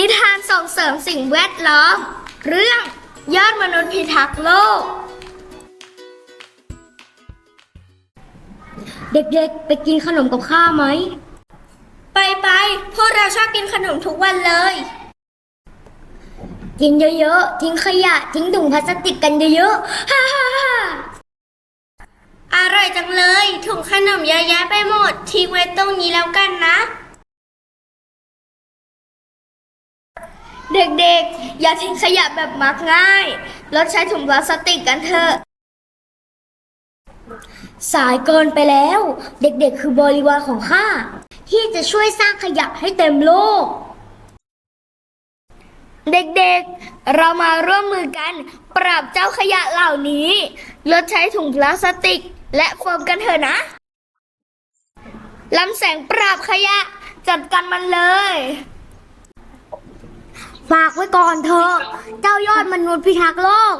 นิทานส่งเสริมสิ่งแวดล้อม เรื่องยอดมนุษย์พิทักษ์โลก เด็กๆ ไปกินขนมกับข้าไหม ไปไปพวกเราชอบกินขนมทุกวันเลย กินเยอะๆ ทิ้งขยะ ทิ้งถุงพลาสติกกันเยอะๆฮ่าฮ่าฮ่าอร่อยจังเลย ถุงขนมเยอะแยะไปหมด ทิ้งไว้ตรงนี้แล้วกันนะ เด็กๆ อย่าทิ้งขยะแบบมักง่าย ลดใช้ถุงพลาสติกกันเถอะ สายเกินไปแล้ว เด็กๆ คือบริวารของข้าที่จะช่วยสร้างขยะให้เต็มโลก เด็กๆ เรามาร่วมมือกัน ปราบเจ้าขยะเหล่านี้ ลดใช้ถุงพลาสติก และโฟมกันเถอะนะลำแสงปราบขยะ จัดการมันเลย ฝากไว้ก่อนเถอะ เจ้ายอดมนุษย์พิทักษ์โลก